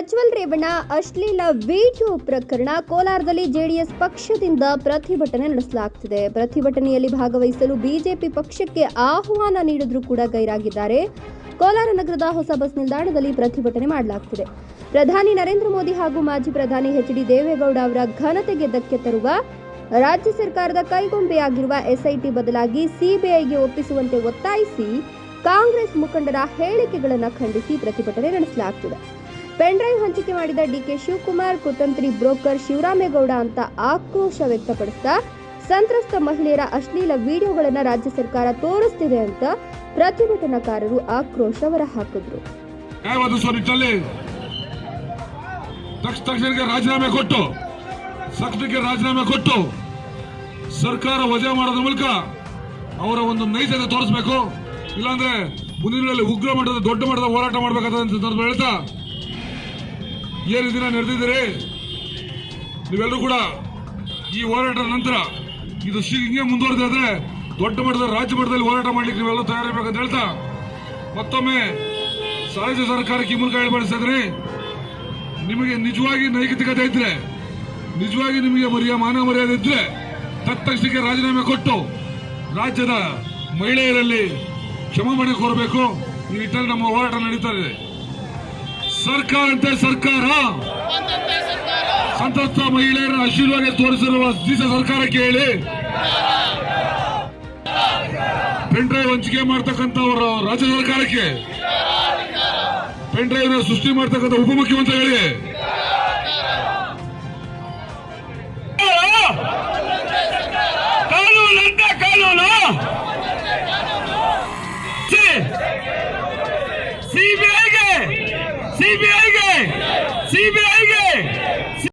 ರೇವಣ್ಣ, ಅಶ್ಲೀಲ ವಿಡಿಯೋ ಪ್ರಕರಣ ಕೋಲಾರದಲ್ಲಿ ಜೆಡಿಎಸ್ ಪಕ್ಷದಿಂದ ಪ್ರತಿಭಟನೆ ನಡೆಸಲಾಗ್ತಿದೆ. ಪ್ರತಿಭಟನೆಯಲ್ಲಿ ಭಾಗವಹಿಸಲು ಬಿಜೆಪಿ ಪಕ್ಷಕ್ಕೆ ಆಹ್ವಾನ ನೀಡಿದ್ರೂ ಕೂಡ ಗೈರಾಗಿದ್ದಾರೆ. ಕೋಲಾರ ನಗರದ ಹೊಸ ಬಸ್ ನಿಲ್ದಾಣದಲ್ಲಿ ಪ್ರತಿಭಟನೆ ಮಾಡಲಾಗ್ತಿದೆ. ಪ್ರಧಾನಿ ನರೇಂದ್ರ ಮೋದಿ ಹಾಗೂ ಮಾಜಿ ಪ್ರಧಾನಿ ಎಚ್ ಡಿ ದೇವೇಗೌಡ ಅವರ ಘನತೆಗೆ ಧಕ್ಕೆ ತರುವ ರಾಜ್ಯ ಸರ್ಕಾರದ ಕೈಗೊಂಬೆಯಾಗಿರುವ ಎಸ್ಐಟಿ ಬದಲಾಗಿ ಸಿಬಿಐಗೆ ಒಪ್ಪಿಸುವಂತೆ ಒತ್ತಾಯಿಸಿ ಕಾಂಗ್ರೆಸ್ ಮುಖಂಡರ ಹೇಳಿಕೆಗಳನ್ನು ಖಂಡಿಸಿ ಪ್ರತಿಭಟನೆ ನಡೆಸಲಾಗ್ತಿದೆ. ಪೆನ್ಡ್ರೈವ್ ಹಂಚಿಕೆ ಮಾಡಿದ ಡಿಕೆ ಶಿವಕುಮಾರ್, ಕುತಂತ್ರಿ ಬ್ರೋಕರ್ ಶಿವರಾಮೇಗೌಡ ಅಂತ ಆಕ್ರೋಶ ವ್ಯಕ್ತಪಡಿಸ್ತಾ, ಸಂತ್ರಸ್ತ ಮಹಿಳೆಯರ ಅಶ್ಲೀಲ ವಿಡಿಯೋಗಳನ್ನು ರಾಜ್ಯ ಸರ್ಕಾರ ತೋರಿಸ್ತಿದೆ ಅಂತ ಪ್ರತಿಭಟನಾಕಾರರು ಆಕ್ರೋಶ ಹೊರಹಾಕಿದ್ರು. ಹಾಕಿದ್ರು ರಾಜೀನಾಮೆ ಕೊಟ್ಟು ಸಕ್ಷಕ್ಕೆ ರಾಜೀನಾಮೆ ಕೊಟ್ಟು, ಸರ್ಕಾರ ವಜಾ ಮಾಡೋದ್ರ ಮೂಲಕ ಅವರ ಒಂದು ನೈಜತೆ ತೋರಿಸಬೇಕು. ಇಲ್ಲಾಂದ್ರೆ ಮುಂದಿನ ಉಗ್ರ ಮಟ್ಟದ, ದೊಡ್ಡ ಮಟ್ಟದ ಹೋರಾಟ ಮಾಡಬೇಕಾದ ಹೇಳ್ತಾ ಏನು ದಿನ ನಡೆದಿದ್ದೀರಿ ನೀವೆಲ್ಲರೂ ಕೂಡ ಈ ಹೋರಾಟದ ನಂತರ ಇದು ಹಿಂಗೆ ಮುಂದುವರೆದಾದ್ರೆ ದೊಡ್ಡ ಮಟ್ಟದ ರಾಜ್ಯ ಮಟ್ಟದಲ್ಲಿ ಹೋರಾಟ ಮಾಡಲಿಕ್ಕೆ ನೀವೆಲ್ಲ ತಯಾರಿರಬೇಕಂತ ಹೇಳ್ತಾ, ಮತ್ತೊಮ್ಮೆ ಸಾಹಿತ್ಯ ಸರ್ಕಾರಕ್ಕೆ ಮೂಲಕ ಹೇಳ್ಬಡಿಸಿದ್ರಿ ನಿಮಗೆ ನಿಜವಾಗಿ ನೈತಿಕತೆ ಇದ್ರೆ, ನಿಜವಾಗಿ ನಿಮಗೆ ಮರ್ಯ ಮಾನ ಮರ್ಯಾದೆ ಇದ್ರೆ ತತ್ತಕ್ಷಣಕ್ಕೆ ರಾಜೀನಾಮೆ ಕೊಟ್ಟು ರಾಜ್ಯದ ಮಹಿಳೆಯರಲ್ಲಿ ಕ್ಷಮಾಪಣೆ ಕೋರಬೇಕು ಈ ನಿಟ್ಟಿನಲ್ಲಿ ನಮ್ಮ ಹೋರಾಟ ನಡೀತಾ ಇದೆ. ಸರ್ಕಾರ ಅಂತೆ ಸರ್ಕಾರ. ಸಂತ್ರಸ್ತ ಮಹಿಳೆಯರ ಆಶೀರ್ವಾದ ತೋರಿಸಿರುವ ದೇಶ ಸರ್ಕಾರಕ್ಕೆ ಹೇಳಿ ಪೆನ್ಡ್ರೈವ್ ಹಂಚಿಕೆ ಮಾಡ್ತಕ್ಕಂಥವರು ರಾಜ್ಯ ಸರ್ಕಾರಕ್ಕೆ. ಪೆನ್ ಡ್ರೈವ್ ಸೃಷ್ಟಿ ಮಾಡ್ತಕ್ಕಂಥ ಉಪಮುಖ್ಯಮಂತ್ರಿಗಳಿಗೆ ಕಾನೂನು ಕಾನೂನು. ಸಿಬಿಐಗೆ ಸಿಬಿಐಗೆ